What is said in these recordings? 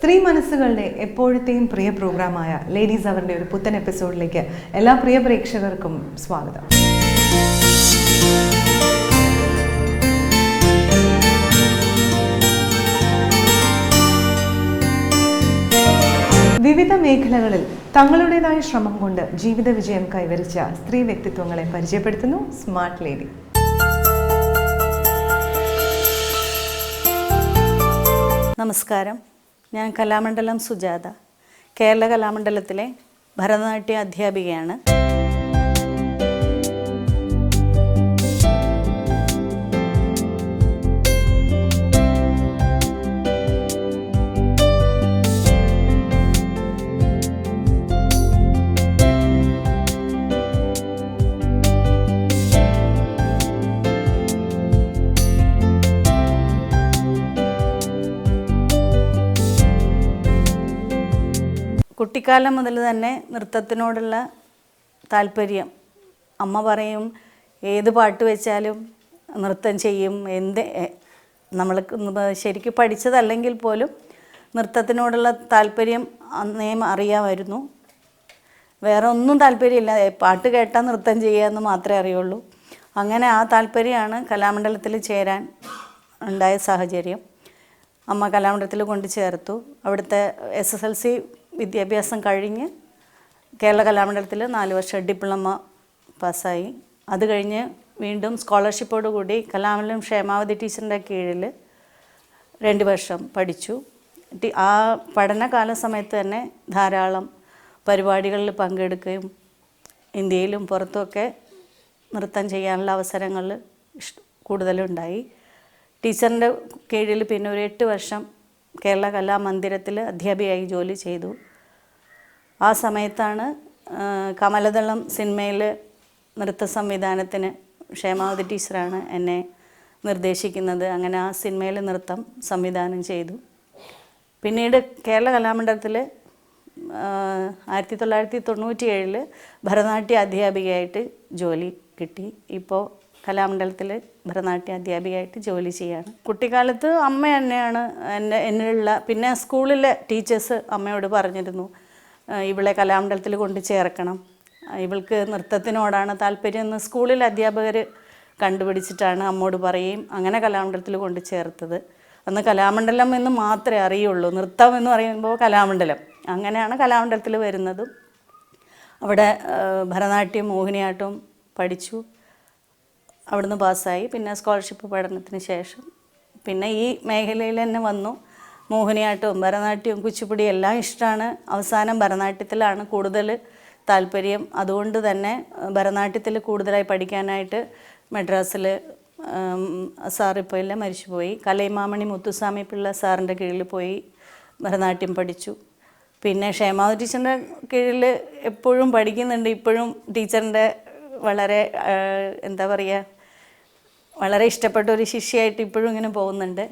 സ്ത്രീ മനസ്സുകളുടെ എപ്പോഴത്തെയും പ്രിയ പ്രോഗ്രാമായ ലേഡീസ് അവറിന്റെ ഒരു പുത്തൻ എപ്പിസോഡിലേക്ക് എല്ലാ പ്രിയ പ്രേക്ഷകർക്കും സ്വാഗതം. വിവിധ മേഖലകളിൽ തങ്ങളുടേതായ ശ്രമം കൊണ്ട് ജീവിത വിജയം കൈവരിച്ച സ്ത്രീ വ്യക്തിത്വങ്ങളെ പരിചയപ്പെടുത്തുന്നു സ്മാർട്ട് ലേഡി. നമസ്കാരം. ഞാൻ കലാമണ്ഡലം സുജാത. കേരള കലാമണ്ഡലത്തിലെ ഭരതനാട്യ അധ്യാപികയാണ്. കുട്ടിക്കാലം മുതൽ തന്നെ നൃത്തത്തിനോടുള്ള താല്പര്യം. അമ്മ പറയും ഏത് പാട്ട് വെച്ചാലും നൃത്തം ചെയ്യും. എന്ത് നമ്മൾ ശരിക്കും പഠിച്ചതല്ലെങ്കിൽ പോലും നൃത്തത്തിനോടുള്ള താല്പര്യം അന്നേ അറിയാമായിരുന്നു. വേറെ ഒന്നും താല്പര്യമില്ല. പാട്ട് കേട്ടാൽ നൃത്തം ചെയ്യുക എന്ന് മാത്രമേ അറിയുള്ളൂ. അങ്ങനെ ആ താല്പര്യമാണ് കലാമണ്ഡലത്തിൽ ചേരാൻ ഉണ്ടായ സാഹചര്യം. അമ്മ കലാമണ്ഡലത്തിൽ കൊണ്ട് ചേർത്തു. അവിടുത്തെ എസ് എസ് എൽ സി വിദ്യാഭ്യാസം കഴിഞ്ഞ് കേരള കലാമണ്ഡലത്തിൽ നാല് വർഷം ഡിപ്ലോമ പാസ്സായി. അത് കഴിഞ്ഞ് വീണ്ടും സ്കോളർഷിപ്പോടുകൂടി കലാമണ്ഡലം ക്ഷേമാവതി ടീച്ചറിന്റെ കീഴിൽ രണ്ട് വർഷം പഠിച്ചു. ആ പഠനകാല സമയത്ത് തന്നെ ധാരാളം പരിപാടികളിൽ പങ്കെടുക്കുകയും ഇന്ത്യയിലും പുറത്തുമൊക്കെ നൃത്തം ചെയ്യാനുള്ള അവസരങ്ങൾ കൂടുതലുണ്ടായി. ടീച്ചറിന്റെ കീഴിൽ പിന്നെ ഒരു എട്ട് വർഷം കേരള കലാമന്ദിരത്തിൽ അധ്യാപികയായി ജോലി ചെയ്തു. ആ സമയത്താണ് കമലദളം സിനിമയിൽ നൃത്ത സംവിധാനത്തിന് ക്ഷേമാവതി ടീച്ചറാണ് എന്നെ നിർദ്ദേശിക്കുന്നത്. അങ്ങനെ ആ സിനിമയിൽ നൃത്തം സംവിധാനം ചെയ്തു. പിന്നീട് കേരള കലാമണ്ഡലത്തിൽ ആയിരത്തി തൊള്ളായിരത്തി തൊണ്ണൂറ്റി ഏഴിൽ ഭരതനാട്യ അധ്യാപികയായിട്ട് ജോലി കിട്ടി. ഇപ്പോൾ കലാമണ്ഡലത്തിൽ ഭരതനാട്യ അധ്യാപികയായിട്ട് ജോലി ചെയ്യാണ്. കുട്ടിക്കാലത്ത് അമ്മ തന്നെയാണ് എന്റെ എന്നിലുള്ള പിന്നെ സ്കൂളിലെ ടീച്ചേഴ്സ് അമ്മയോട് പറഞ്ഞിരുന്നു. ഇവളെ കലാമണ്ഡലത്തിൽ കൊണ്ട് ചേർക്കണം. ഇവൾക്ക് നൃത്തത്തിനോടാണ് താല്പര്യം എന്ന് സ്കൂളിൽ അധ്യാപകർ കണ്ടുപിടിച്ചിട്ടാണ് അമ്മോട് പറയുകയും അങ്ങനെ കലാമണ്ഡലത്തിൽ കൊണ്ട് ചേർത്തത്. അന്ന് കലാമണ്ഡലം എന്ന് മാത്രമേ അറിയുള്ളൂ. നൃത്തം എന്ന് പറയുമ്പോൾ കലാമണ്ഡലം. അങ്ങനെയാണ് കലാമണ്ഡലത്തിൽ വരുന്നതും. അവിടെ ഭരതനാട്യം മോഹിനിയാട്ടവും പഠിച്ചു. അവിടുന്ന് പാസ്സായി. പിന്നെ സ്കോളർഷിപ്പ് പഠനത്തിന് ശേഷം. പിന്നെ ഈ മേഖലയിൽ തന്നെ വന്നു. മോഹിനിയാട്ടവും ഭരതനാട്യവും കുച്ചിപ്പുടി എല്ലാം ഇഷ്ടമാണ്. അവസാനം ഭരതനാട്യത്തിലാണ് കൂടുതൽ താല്പര്യം. അതുകൊണ്ട് തന്നെ ഭരതനാട്യത്തിൽ കൂടുതലായി പഠിക്കാനായിട്ട് മദ്രാസിൽ സാർ ഇപ്പോൾ മരിച്ചുപോയി. കലൈമാമണി മുത്തുസ്വാമി പിള്ള സാറിന്റെ കീഴിൽ പോയി ഭരതനാട്യം പഠിച്ചു. പിന്നെ ക്ഷേമാവതി ടീച്ചറിന്റെ കീഴിൽ എപ്പോഴും പഠിക്കുന്നുണ്ട്. ഇപ്പോഴും ടീച്ചറിന്റെ വളരെ എന്താ പറയുക വളരെ ഇഷ്ടപ്പെട്ട ഒരു ശിഷ്യയായിട്ട് ഇപ്പോഴും ഇങ്ങനെ പോകുന്നുണ്ട്.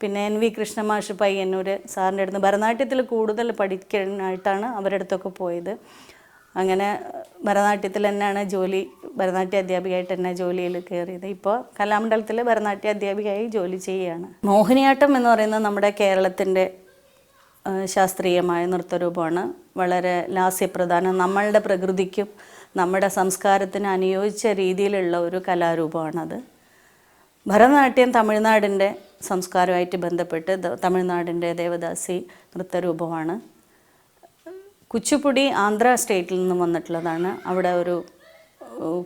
പിന്നെ എൻ വി കൃഷ്ണമാഷ് പയ്യന്നൂർ സാറിന്റെ അടുത്ത് ഭരതനാട്യത്തിൽ കൂടുതൽ പഠിക്കാനായിട്ടാണ് അവരുടെ അടുത്തൊക്കെ പോയത്. അങ്ങനെ ഭരതനാട്യത്തിൽ തന്നെയാണ് ജോലി ഭരതനാട്യ അധ്യാപികയായിട്ട് തന്നെ ജോലിയിൽ കയറിയത്. ഇപ്പോൾ കലാമണ്ഡലത്തിൽ ഭരതനാട്യ അധ്യാപികയായി ജോലി ചെയ്യുകയാണ്. മോഹിനിയാട്ടം എന്ന് പറയുന്നത് നമ്മുടെ കേരളത്തിന്റെ ശാസ്ത്രീയമായ നൃത്തരൂപമാണ്. വളരെ ലാസ്യപ്രധാനം. നമ്മളുടെ പ്രകൃതിക്കും നമ്മുടെ സംസ്കാരത്തിന് അനുയോജിച്ച രീതിയിലുള്ള ഒരു കലാരൂപമാണത്. ഭരതനാട്യം തമിഴ്നാടിന്റെ സംസ്കാരമായിട്ട് ബന്ധപ്പെട്ട് തമിഴ്നാടിന്റെ ദേവദാസി നൃത്തരൂപമാണ്. കുച്ചിപ്പുടി ആന്ധ്ര സ്റ്റേറ്റിൽ നിന്നും വന്നിട്ടുള്ളതാണ്. അവിടെ ഒരു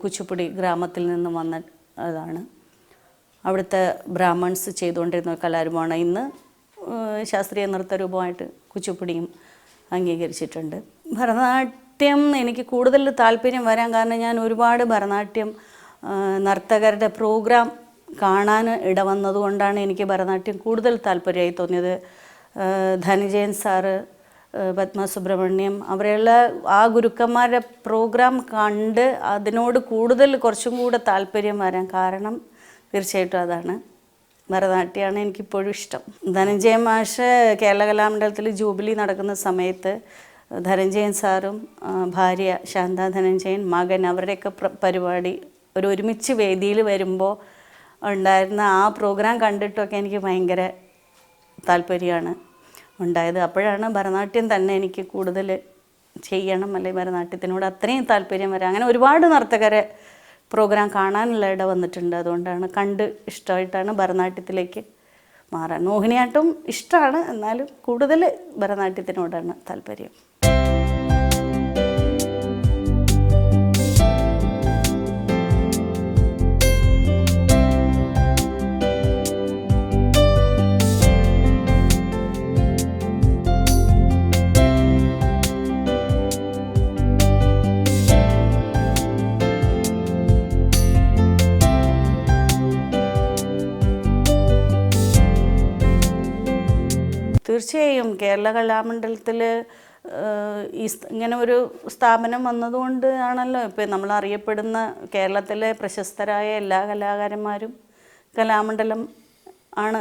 കുച്ചുപ്പുടി ഗ്രാമത്തിൽ നിന്നും വന്നതാണ്. അവിടുത്തെ ബ്രാഹ്മൺസ് ചെയ്തുകൊണ്ടിരുന്ന കലാരൂപമാണ്. ഇന്ന് ശാസ്ത്രീയ നൃത്തരൂപമായിട്ട് കുച്ചിപ്പുടിയും അംഗീകരിച്ചിട്ടുണ്ട്. ഭരതനാട്യം എനിക്ക് കൂടുതൽ താല്പര്യം വരാൻ കാരണം ഞാൻ ഒരുപാട് ഭരതനാട്യം നർത്തകരുടെ പ്രോഗ്രാം കാണാൻ ഇടവന്നതുകൊണ്ടാണ് എനിക്ക് ഭരതനാട്യം കൂടുതൽ താല്പര്യമായി തോന്നിയത്. ധനജയൻ സാറ് പത്മ സുബ്രഹ്മണ്യം അവരെയുള്ള ആ ഗുരുക്കന്മാരുടെ പ്രോഗ്രാം കണ്ട് അതിനോട് കൂടുതൽ കുറച്ചും കൂടെ താല്പര്യം വരാൻ കാരണം തീർച്ചയായിട്ടും അതാണ്. ഭരതനാട്യമാണ് എനിക്കിപ്പോഴും ഇഷ്ടം. ധനഞ്ജയ മാഷ് കേരള കലാമണ്ഡലത്തിൽ ജൂബിലി നടക്കുന്ന സമയത്ത് ധനഞ്ജയൻ സാറും ഭാര്യ ശാന്ത ധനഞ്ജയൻ മകൻ അവരുടെയൊക്കെ പരിപാടി ഒരു ഒരുമിച്ച് വേദിയിൽ വരുമ്പോൾ ഉണ്ടായിരുന്ന ആ പ്രോഗ്രാം കണ്ടിട്ടൊക്കെ എനിക്ക് ഭയങ്കര താല്പര്യമാണ് ഉണ്ടായത്. അപ്പോഴാണ് ഭരതനാട്യം തന്നെ എനിക്ക് കൂടുതൽ ചെയ്യണം അല്ലെങ്കിൽ ഭരതനാട്യത്തിനോട് അത്രയും താല്പര്യം വരാം അങ്ങനെ ഒരുപാട് നർത്തകരെ പ്രോഗ്രാം കാണാനുള്ള ഇട വന്നിട്ടുണ്ട്. അതുകൊണ്ടാണ് കണ്ട് ഇഷ്ടമായിട്ടാണ് ഭരതനാട്യത്തിലേക്ക് മാറാൻ. മോഹിനിയാട്ടം ഇഷ്ടമാണ്. എന്നാലും കൂടുതൽ ഭരതനാട്യത്തിനോടാണ് താല്പര്യം. തീർച്ചയായും കേരള കലാമണ്ഡലത്തിൽ ഈ ഇങ്ങനെ ഒരു സ്ഥാപനം വന്നതുകൊണ്ട് ആണല്ലോ. ഇപ്പം നമ്മൾ അറിയപ്പെടുന്ന കേരളത്തിലെ പ്രശസ്തരായ എല്ലാ കലാകാരന്മാരും കലാമണ്ഡലം ആണ്.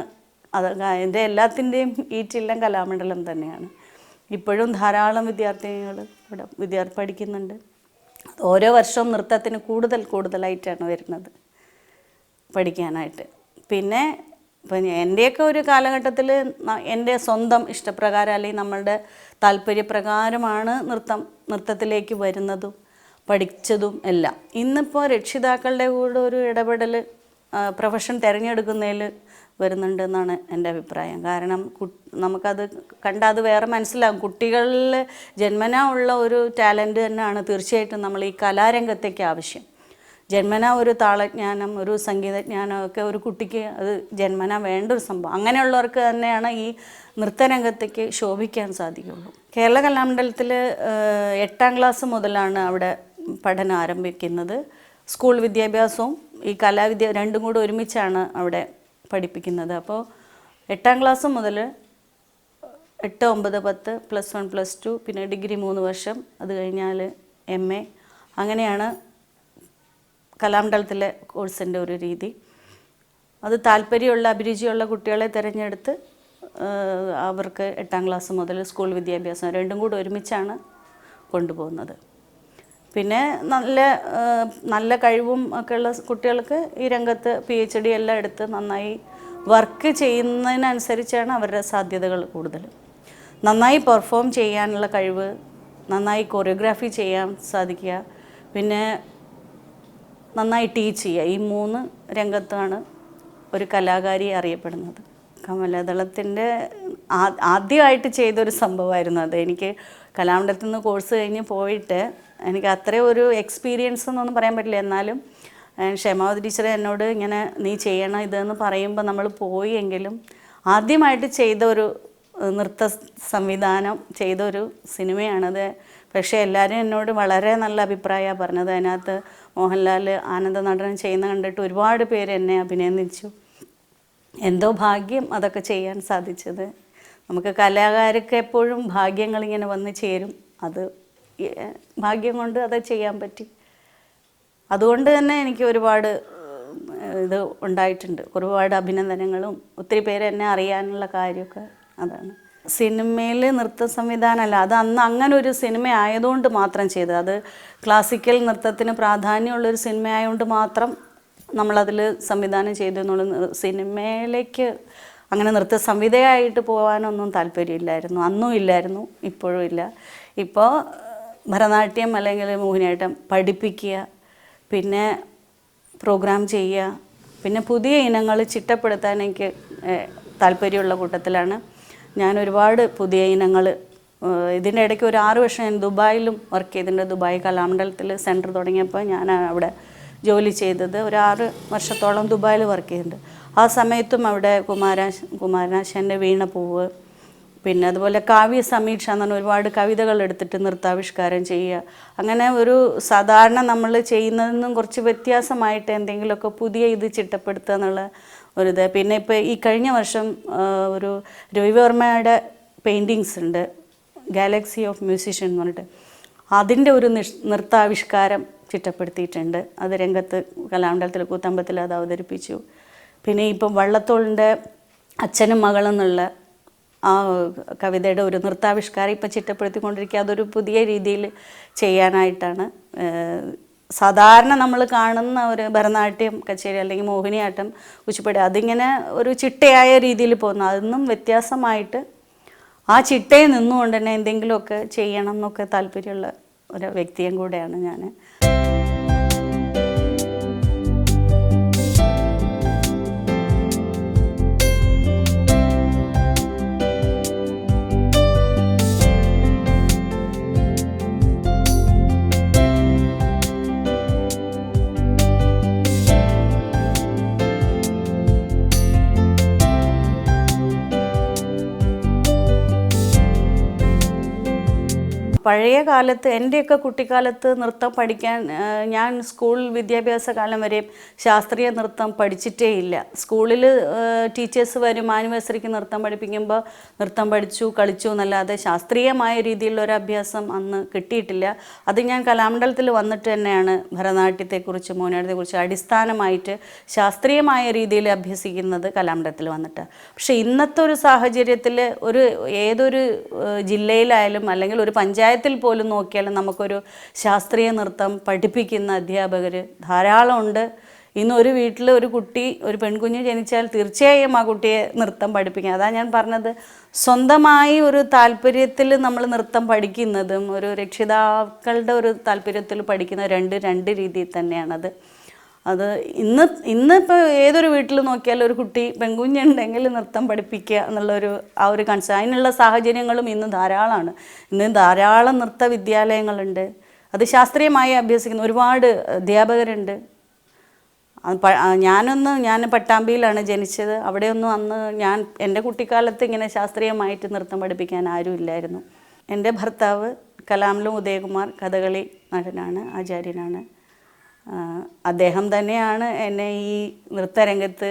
അത് അതിന്റെ എല്ലാത്തിന്റെയും ഈറ്റില്ലം കലാമണ്ഡലം തന്നെയാണ്. ഇപ്പോഴും ധാരാളം വിദ്യാർത്ഥികൾ ഇവിടെ വിദ്യാർത്ഥി പഠിക്കുന്നുണ്ട്. ഓരോ വർഷവും നൃത്തത്തിന് കൂടുതൽ കൂടുതലായിട്ടാണ് വരുന്നത് പഠിക്കാനായിട്ട്. പിന്നെ ഇപ്പം എന്റെയൊക്കെ ഒരു കാലഘട്ടത്തിൽ എന്റെ സ്വന്തം ഇഷ്ടപ്രകാരം അല്ലെങ്കിൽ നമ്മളുടെ താല്പര്യപ്രകാരമാണ് നൃത്തം നൃത്തത്തിലേക്ക് വരുന്നതും പഠിച്ചതും എല്ലാം. ഇന്നിപ്പോൾ രക്ഷിതാക്കളുടെ കൂടെ ഒരു ഇടപെടൽ പ്രൊഫഷൻ തിരഞ്ഞെടുക്കുന്നതിൽ വരുന്നുണ്ടെന്നാണ് എന്റെ അഭിപ്രായം. കാരണം നമുക്കത് കണ്ടാൽ അത് വേറെ മനസ്സിലാകും കുട്ടികളിൽ ജന്മനാ ഉള്ള ഒരു ടാലന്റ് തന്നെയാണ് തീർച്ചയായിട്ടും നമ്മൾ ഈ കലാരംഗത്തേക്ക് ആവശ്യം. ജന്മന ഒരു താളജ്ഞാനം ഒരു സംഗീതജ്ഞാനം ഒക്കെ ഒരു കുട്ടിക്ക് അത് ജന്മന വേണ്ട ഒരു സംഭവം. അങ്ങനെയുള്ളവർക്ക് തന്നെയാണ് ഈ നൃത്തരംഗത്തേക്ക് ശോഭിക്കാൻ സാധിക്കുള്ളൂ. കേരള കലാമണ്ഡലത്തിൽ എട്ടാം ക്ലാസ് മുതലാണ് അവിടെ പഠനം ആരംഭിക്കുന്നത്. സ്കൂൾ വിദ്യാഭ്യാസവും ഈ കലാവിദ്യ രണ്ടും കൂടെ ഒരുമിച്ചാണ് അവിടെ പഠിപ്പിക്കുന്നത്. അപ്പോൾ എട്ടാം ക്ലാസ് മുതൽ എട്ട് ഒമ്പത് പത്ത് പ്ലസ് വൺ പ്ലസ് ടു പിന്നെ ഡിഗ്രി മൂന്ന് വർഷം അത് കഴിഞ്ഞാൽ എം എ. അങ്ങനെയാണ് കലാമണ്ഡലത്തിലെ കോഴ്സിന്റെ ഒരു രീതി. അത് താല്പര്യമുള്ള അഭിരുചിയുള്ള കുട്ടികളെ തിരഞ്ഞെടുത്ത് അവർക്ക് എട്ടാം ക്ലാസ് മുതൽ സ്കൂൾ വിദ്യാഭ്യാസം രണ്ടും കൂടി ഒരുമിച്ചാണ് കൊണ്ടുപോകുന്നത്. പിന്നെ നല്ല നല്ല കഴിവും ഒക്കെ ഉള്ള കുട്ടികൾക്ക് ഈ രംഗത്ത് പി എച്ച് ഡി എല്ലാം എടുത്ത് നന്നായി വർക്ക് ചെയ്യുന്നതിനനുസരിച്ചാണ് അവരുടെ സാധ്യതകൾ കൂടുതൽ. നന്നായി പെർഫോം ചെയ്യാനുള്ള കഴിവ് നന്നായി കൊറിയോഗ്രാഫി ചെയ്യാൻ സാധിക്കുക. പിന്നെ നന്നായി ടീച്ച് ചെയ്യുക. ഈ മൂന്ന് രംഗത്താണ് ഒരു കലാകാരി അറിയപ്പെടുന്നത്. കമലദളത്തിന്റെ ആദ്യമായിട്ട് ചെയ്തൊരു സംഭവമായിരുന്നു അത്. എനിക്ക് കലാമണ്ഡലത്തിൽ നിന്ന് കോഴ്സ് കഴിഞ്ഞ് പോയിട്ട് എനിക്ക് അത്രയും ഒരു എക്സ്പീരിയൻസ് എന്നൊന്നും പറയാൻ പറ്റില്ല. എന്നാലും ക്ഷമാവതി ടീച്ചർ എന്നോട് ഇങ്ങനെ നീ ചെയ്യണം ഇതെന്ന് പറയുമ്പോൾ നമ്മൾ പോയി എങ്കിലും ആദ്യമായിട്ട് ചെയ്ത ഒരു നൃത്ത സംവിധാനം ചെയ്ത ഒരു സിനിമയാണത്. പക്ഷേ എല്ലാവരും എന്നോട് വളരെ നല്ല അഭിപ്രായമാണ് പറഞ്ഞത്. അതിനകത്ത് മോഹൻലാൽ ആനന്ദ നടനം ചെയ്യുന്ന കണ്ടിട്ട് ഒരുപാട് പേര് എന്നെ അഭിനന്ദിച്ചു. എന്തോ ഭാഗ്യം അതൊക്കെ ചെയ്യാൻ സാധിച്ചത്. നമുക്ക് കലാകാർക്ക് എപ്പോഴും ഭാഗ്യങ്ങൾ ഇങ്ങനെ വന്ന് ചേരും. അത് ഭാഗ്യം കൊണ്ട് അത് ചെയ്യാൻ പറ്റി. അതുകൊണ്ട് തന്നെ എനിക്ക് ഒരുപാട് ഇത് ഉണ്ടായിട്ടുണ്ട്. ഒരുപാട് അഭിനന്ദനങ്ങളും. ഒത്തിരി പേര് എന്നെ അറിയാനുള്ള കാര്യമൊക്കെ അതാണ്. സിനിമയിൽ നൃത്ത സംവിധാനമല്ല. അത് അന്ന് അങ്ങനെ ഒരു സിനിമ ആയതുകൊണ്ട് മാത്രം ചെയ്തത്. അത് ക്ലാസിക്കൽ നൃത്തത്തിന് പ്രാധാന്യമുള്ളൊരു സിനിമ ആയതുകൊണ്ട് മാത്രം നമ്മളതിൽ സംവിധാനം ചെയ്തു എന്നുള്ള. സിനിമയിലേക്ക് അങ്ങനെ നൃത്ത സംവിധയായിട്ട് പോകാനൊന്നും താല്പര്യമില്ലായിരുന്നു. അന്നും ഇല്ലായിരുന്നു. ഇപ്പോഴും ഇല്ല. ഇപ്പോൾ ഭരതനാട്യം അല്ലെങ്കിൽ മോഹിനിയാട്ടം പഠിപ്പിക്കുക പിന്നെ പ്രോഗ്രാം ചെയ്യുക പിന്നെ പുതിയ ഇനങ്ങൾ ചിട്ടപ്പെടുത്താൻ എനിക്ക് താല്പര്യമുള്ള കൂട്ടത്തിലാണ്. ഞാൻ ഒരുപാട് പുതിയ ഇനങ്ങൾ ഇതിന്റെ ഇടയ്ക്ക് ഒരു ആറ് വർഷം ഞാൻ ദുബായിലും വർക്ക് ചെയ്തിട്ടുണ്ട്. ദുബായ് കലാമണ്ഡലത്തിൽ സെന്റർ തുടങ്ങിയപ്പോൾ ഞാൻ അവിടെ ജോലി ചെയ്തത്. ഒരു ആറ് വർഷത്തോളം ദുബായിൽ വർക്ക് ചെയ്തിട്ടുണ്ട്. ആ സമയത്തും അവിടെ കുമാരാശ വീണ പൂവ് പിന്നെ അതുപോലെ കാവ്യ സമീക്ഷ എന്ന് പറഞ്ഞ ഒരുപാട് കവിതകൾ എടുത്തിട്ട് നൃത്താവിഷ്കാരം ചെയ്യുക. അങ്ങനെ ഒരു സാധാരണ നമ്മൾ ചെയ്യുന്നതിൽ നിന്നും കുറച്ച് വ്യത്യാസമായിട്ട് എന്തെങ്കിലുമൊക്കെ പുതിയ ഇത് ചിട്ടപ്പെടുത്തുക എന്നുള്ള ഒരിത് പിന്നെ ഇപ്പോൾ ഈ കഴിഞ്ഞ വർഷം ഒരു രവിവർമ്മയുടെ പെയിന്റിങ്സ് ഉണ്ട്. ഗാലക്സി ഓഫ് മ്യൂസിഷ്യൻ എന്ന് പറഞ്ഞിട്ട്. അതിന്റെ ഒരു നിഷ് നൃത്താവിഷ്കാരം ചിട്ടപ്പെടുത്തിയിട്ടുണ്ട്. അത് രംഗത്ത് കലാമണ്ഡലത്തിൽ കൂത്തമ്പത്തിൽ അത് അവതരിപ്പിച്ചു. പിന്നെ ഇപ്പം വള്ളത്തോളിന്റെ അച്ഛനും മകളെന്നുള്ള ആ കവിതയുടെ ഒരു നൃത്താവിഷ്കാരം ഇപ്പം ചിട്ടപ്പെടുത്തിക്കൊണ്ടിരിക്കുക. അതൊരു പുതിയ രീതിയിൽ ചെയ്യാനായിട്ടാണ് സാധാരണ നമ്മൾ കാണുന്ന ഒരു ഭരതനാട്യം കച്ചേരി അല്ലെങ്കിൽ മോഹിനിയാട്ടം കുച്ചിപ്പടി അതിങ്ങനെ ഒരു ചിട്ടയായ രീതിയിൽ പോകുന്നു. അതൊന്നും വ്യത്യാസമായിട്ട് ആ ചിട്ടയിൽ നിന്നുകൊണ്ട് തന്നെ എന്തെങ്കിലുമൊക്കെ ചെയ്യണം എന്നൊക്കെ താല്പര്യമുള്ള ഒരു വ്യക്തിയും കൂടെയാണ് ഞാൻ പഴയ കാലത്ത് എന്റെയൊക്കെ കുട്ടിക്കാലത്ത് നൃത്തം പഠിക്കാൻ ഞാൻ സ്കൂൾ വിദ്യാഭ്യാസ കാലം വരെയും ശാസ്ത്രീയ നൃത്തം പഠിച്ചിട്ടേ ഇല്ല സ്കൂളിൽ ടീച്ചേഴ്സ് വരും ആനിവേഴ്സറിക്ക് നൃത്തം പഠിപ്പിക്കുമ്പോൾ നൃത്തം പഠിച്ചു കളിച്ചു എന്നല്ലാതെ ശാസ്ത്രീയമായ രീതിയിലുള്ള ഒരു അഭ്യാസം അന്ന് കിട്ടിയിട്ടില്ല. അത് ഞാൻ കലാമണ്ഡലത്തിൽ വന്നിട്ട് തന്നെയാണ് ഭരതനാട്യത്തെക്കുറിച്ച് മോഹിനിയാട്ടത്തെക്കുറിച്ച് അടിസ്ഥാനമായിട്ട് ശാസ്ത്രീയമായ രീതിയിൽ അഭ്യസിക്കുന്നത് കലാമണ്ഡലത്തിൽ വന്നിട്ട്. പക്ഷേ ഇന്നത്തെ ഒരു സാഹചര്യത്തിൽ ഒരു ഏതൊരു ജില്ലയിലായാലും അല്ലെങ്കിൽ ഒരു പഞ്ചായത്തിൽ പോലും നോക്കിയാലും നമുക്കൊരു ശാസ്ത്രീയ നൃത്തം പഠിപ്പിക്കുന്ന അധ്യാപകർ ധാരാളമുണ്ട്. ഇന്ന് ഒരു വീട്ടിൽ ഒരു കുട്ടി ഒരു പെൺകുഞ്ഞ് ജനിച്ചാൽ തീർച്ചയായും ആ കുട്ടിയെ നൃത്തം പഠിപ്പിക്കുക അതാണ് ഞാൻ പറഞ്ഞത്. സ്വന്തമായി ഒരു താല്പര്യത്തിൽ നമ്മൾ നൃത്തം പഠിക്കുന്നതും ഒരു രക്ഷിതാക്കളുടെ ഒരു താല്പര്യത്തിൽ പഠിക്കുന്ന രണ്ട് രണ്ട് രീതിയിൽ തന്നെയാണത്. അത് ഇന്ന് ഇന്നിപ്പോൾ ഏതൊരു വീട്ടിൽ നോക്കിയാലും ഒരു കുട്ടി പെൺകുഞ്ഞുണ്ടെങ്കിൽ നൃത്തം പഠിപ്പിക്കുക എന്നുള്ളൊരു ആ ഒരു കൺസെപ്റ്റ് അതിനുള്ള സാഹചര്യങ്ങളും ഇന്ന് ധാരാളമാണ് ഇന്ന് ധാരാളം നൃത്ത വിദ്യാലയങ്ങളുണ്ട്. അത് ശാസ്ത്രീയമായി അഭ്യസിക്കുന്ന. ഒരുപാട് അധ്യാപകരുണ്ട്. ഞാനൊന്ന് ഞാൻ പട്ടാമ്പിയിലാണ് ജനിച്ചത്. അവിടെയൊന്നും അന്ന് ഞാൻ എന്റെ കുട്ടിക്കാലത്ത് ഇങ്ങനെ ശാസ്ത്രീയമായിട്ട് നൃത്തം പഠിപ്പിക്കാൻ ആരും ഇല്ലായിരുന്നു. എന്റെ ഭർത്താവ് കലാമിലും ഉദയകുമാർ കഥകളി നടനാണ് ആചാര്യനാണ്. അദ്ദേഹം തന്നെയാണ് എന്നെ ഈ നൃത്തരംഗത്ത്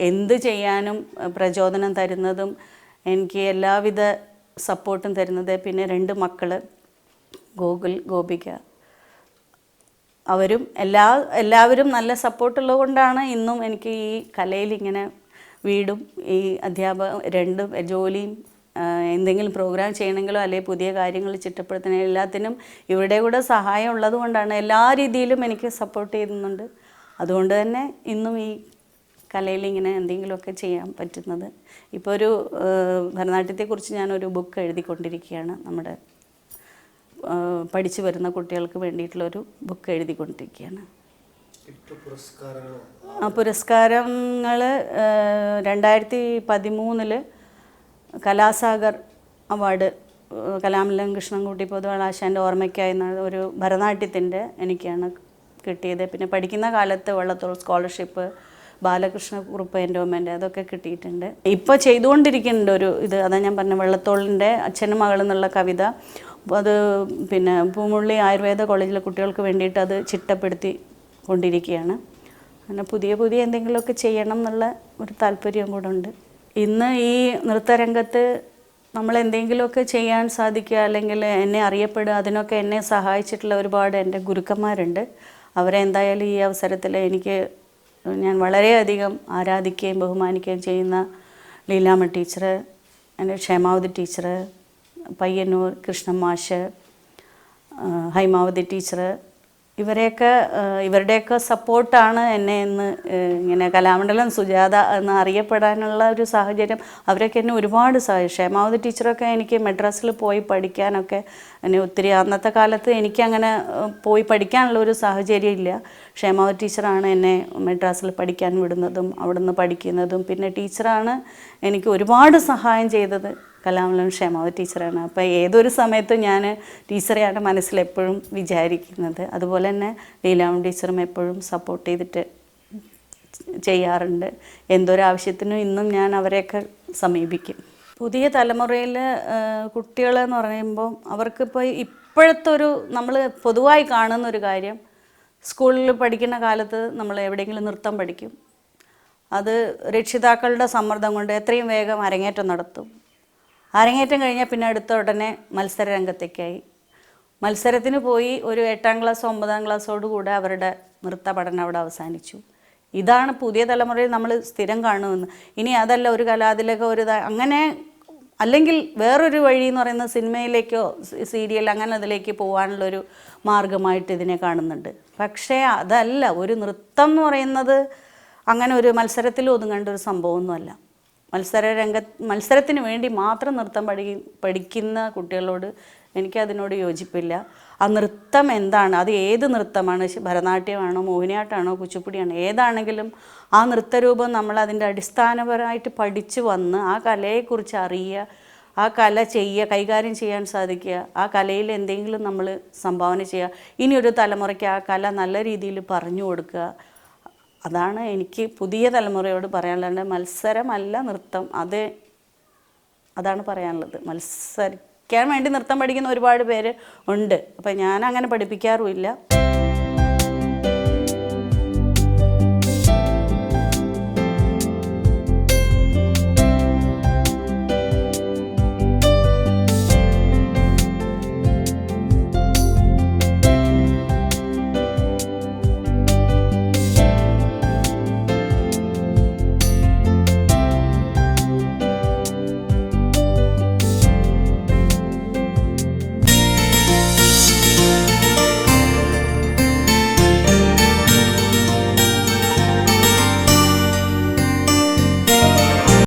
എന്ത് ചെയ്യാനും പ്രചോദനം തരുന്നതും എനിക്ക് എല്ലാവിധ സപ്പോർട്ടും തരുന്നത്. പിന്നെ രണ്ട് മക്കൾ ഗോകുൽ ഗോപിക. അവരും എല്ലാ എല്ലാവരും നല്ല സപ്പോർട്ടുള്ളത് കൊണ്ടാണ് ഇന്നും എനിക്ക് ഈ കലയിൽ ഇങ്ങനെ വീടും ഈ അധ്യാപക രണ്ടും ജോലിയും എന്തെങ്കിലും പ്രോഗ്രാം ചെയ്യണമെങ്കിലോ അല്ലെങ്കിൽ പുതിയ കാര്യങ്ങൾ ചിട്ടപ്പെടുത്തണ എല്ലാത്തിനും ഇവരുടെ കൂടെ സഹായം ഉള്ളത് കൊണ്ടാണ് എല്ലാ രീതിയിലും എനിക്ക് സപ്പോർട്ട് ചെയ്യുന്നുണ്ട്. അതുകൊണ്ട് തന്നെ ഇന്നും ഈ കലയിൽ ഇങ്ങനെ എന്തെങ്കിലുമൊക്കെ ചെയ്യാൻ പറ്റുന്നത്. ഇപ്പോൾ ഒരു ഭരതനാട്യത്തെക്കുറിച്ച് ഞാനൊരു ബുക്ക് എഴുതിക്കൊണ്ടിരിക്കുകയാണ്. നമ്മുടെ പഠിച്ചു വരുന്ന കുട്ടികൾക്ക് വേണ്ടിയിട്ടുള്ളൊരു ബുക്ക് എഴുതിക്കൊണ്ടിരിക്കുകയാണ്. പുരസ്കാരങ്ങൾ രണ്ടായിരത്തി പതിമൂന്നിൽ കലാസാഗർ അവാർഡ് കലാമല്ലം കലാമലം കൃഷ്ണൻകുട്ടി പൊതുവളാശാന്റെ ഓർമ്മയ്ക്കായി ഒരു ഭരതനാട്യത്തിന്റെ എനിക്കാണ് കിട്ടിയത്. പിന്നെ പഠിക്കുന്ന കാലത്ത് വള്ളത്തോൾ സ്കോളർഷിപ്പ് ബാലകൃഷ്ണ കുറുപ്പ് എൻഡോമെന്റ് അതൊക്കെ കിട്ടിയിട്ടുണ്ട്. ഇപ്പോൾ ചെയ്തുകൊണ്ടിരിക്കുന്നുണ്ട് ഒരു ഇത് അതാ ഞാൻ പറഞ്ഞ വെള്ളത്തോളിന്റെ അച്ഛനും മകൾ എന്നുള്ള കവിത. അത് പിന്നെ പൂമുള്ളി ആയുർവേദ കോളേജിലെ കുട്ടികൾക്ക് വേണ്ടിയിട്ട് അത് ചിട്ടപ്പെടുത്തി കൊണ്ടിരിക്കുകയാണ്. അങ്ങനെ പുതിയ പുതിയ എന്തെങ്കിലുമൊക്കെ ചെയ്യണം എന്നുള്ള ഒരു താല്പര്യം കൂടെ ഉണ്ട്. ഇന്ന് ഈ നൃത്തരംഗത്ത് നമ്മൾ എന്തെങ്കിലുമൊക്കെ ചെയ്യാൻ സാധിക്കുക അല്ലെങ്കിൽ എന്നെ അറിയപ്പെടുക അതിനൊക്കെ എന്നെ സഹായിച്ചിട്ടുള്ള ഒരുപാട് എന്റെ ഗുരുക്കന്മാരുണ്ട്. അവരെ എന്തായാലും ഈ അവസരത്തിൽ എനിക്ക് ഞാൻ വളരെയധികം ആരാധിക്കുകയും ബഹുമാനിക്കുകയും ചെയ്യുന്ന ലീലാമ്മ ടീച്ചർ എന്റെ ക്ഷേമാവതി ടീച്ചർ പയ്യന്നൂർ കൃഷ്ണമാഷ് ഹൈമാവതി ടീച്ചർ ഇവരെയൊക്കെ ഇവരുടെയൊക്കെ സപ്പോർട്ടാണ് എന്നെ ഇന്ന് ഇങ്ങനെ കലാമണ്ഡലം സുജാത എന്ന് അറിയപ്പെടാനുള്ള ഒരു സാഹചര്യം. അവരൊക്കെ എന്നെ ഒരുപാട് സഹായിച്ചു. ക്ഷേമാവതി ടീച്ചറൊക്കെ എനിക്ക് മെഡ്രാസിൽ പോയി പഠിക്കാനൊക്കെ എന്നെ ഒത്തിരി അന്നത്തെ കാലത്ത് എനിക്കങ്ങനെ പോയി പഠിക്കാനുള്ള ഒരു സാഹചര്യം ഇല്ല. ക്ഷേമാവതി ടീച്ചറാണ് എന്നെ മെഡ്രാസിൽ പഠിക്കാൻ വിടുന്നതും അവിടുന്ന് പഠിക്കുന്നതും. പിന്നെ ടീച്ചറാണ് എനിക്ക് ഒരുപാട് സഹായം ചെയ്തത്. കലാമലം ക്ഷേമാവതി ടീച്ചറാണ്. അപ്പോൾ ഏതൊരു സമയത്തും ഞാൻ ടീച്ചറെയാണ് മനസ്സിലെപ്പോഴും വിചാരിക്കുന്നത്. അതുപോലെ തന്നെ ലീലാമൻ ടീച്ചറും എപ്പോഴും സപ്പോർട്ട് ചെയ്തിട്ട് ചെയ്യാറുണ്ട്. എന്തൊരാവശ്യത്തിനും ഇന്നും ഞാൻ അവരെയൊക്കെ സമീപിക്കും. പുതിയ തലമുറയിൽ കുട്ടികളെന്ന് പറയുമ്പോൾ അവർക്കിപ്പോൾ ഇപ്പോഴത്തെ ഒരു നമ്മൾ പൊതുവായി കാണുന്ന ഒരു കാര്യം സ്കൂളിൽ പഠിക്കുന്ന കാലത്ത് നമ്മൾ എവിടെയെങ്കിലും നൃത്തം പഠിക്കും. അത് രക്ഷിതാക്കളുടെ സമ്മർദ്ദം കൊണ്ട് എത്രയും വേഗം അരങ്ങേറ്റം നടത്തും. അരങ്ങേറ്റം കഴിഞ്ഞാൽ പിന്നെ അടുത്ത ഉടനെ മത്സര രംഗത്തേക്കായി മത്സരത്തിന് പോയി ഒരു എട്ടാം ക്ലാസ് ഒമ്പതാം ക്ലാസ്സോടുകൂടെ അവരുടെ നൃത്ത പഠനം അവിടെ അവസാനിച്ചു. ഇതാണ് പുതിയ തലമുറയിൽ നമ്മൾ സ്ഥിരം കാണുമെന്ന് ഇനി അതല്ല ഒരു കലാതിലൊക്കെ ഒരു അങ്ങനെ അല്ലെങ്കിൽ വേറൊരു വഴി എന്ന് പറയുന്നത് സിനിമയിലേക്കോ സീരിയൽ അങ്ങനെ അതിലേക്ക് പോകാനുള്ളൊരു മാർഗമായിട്ട് ഇതിനെ കാണുന്നുണ്ട്. പക്ഷേ അതല്ല ഒരു നൃത്തം എന്ന് പറയുന്നത് അങ്ങനെ ഒരു മത്സരത്തിൽ ഒതുങ്ങേണ്ട ഒരു സംഭവമൊന്നുമല്ല. മത്സര രംഗ മത്സരത്തിന് വേണ്ടി മാത്രം നൃത്തം പഠി പഠിക്കുന്ന കുട്ടികളോട് എനിക്കതിനോട് യോജിപ്പില്ല. ആ നൃത്തം എന്താണ്? അത് ഏത് നൃത്തമാണ്? ഭരതനാട്യമാണോ മോഹിനിയാട്ടമാണോ കുച്ചിപ്പുടിയാണോ ഏതാണെങ്കിലും ആ നൃത്തരൂപം നമ്മൾ അതിന്റെ അടിസ്ഥാനപരമായിട്ട് പഠിച്ചു വന്ന് ആ കലയെക്കുറിച്ച് അറിയുക ആ കല ചെയ്യുക കൈകാര്യം ചെയ്യാൻ സാധിക്കുക ആ കലയിൽ എന്തെങ്കിലും നമ്മൾ സംഭാവന ചെയ്യുക ഇനിയൊരു തലമുറയ്ക്ക് ആ കല നല്ല രീതിയിൽ പറഞ്ഞു കൊടുക്കുക അതാണ് എനിക്ക് പുതിയ തലമുറയോട് പറയാനുള്ളത്. മത്സരമല്ല നൃത്തം. അത് അതാണ് പറയാനുള്ളത്. മത്സരിക്കാൻ വേണ്ടി നൃത്തം പഠിക്കുന്ന ഒരുപാട് പേര് ഉണ്ട്. അപ്പം ഞാൻ അങ്ങനെ പഠിപ്പിക്കാറുമില്ല.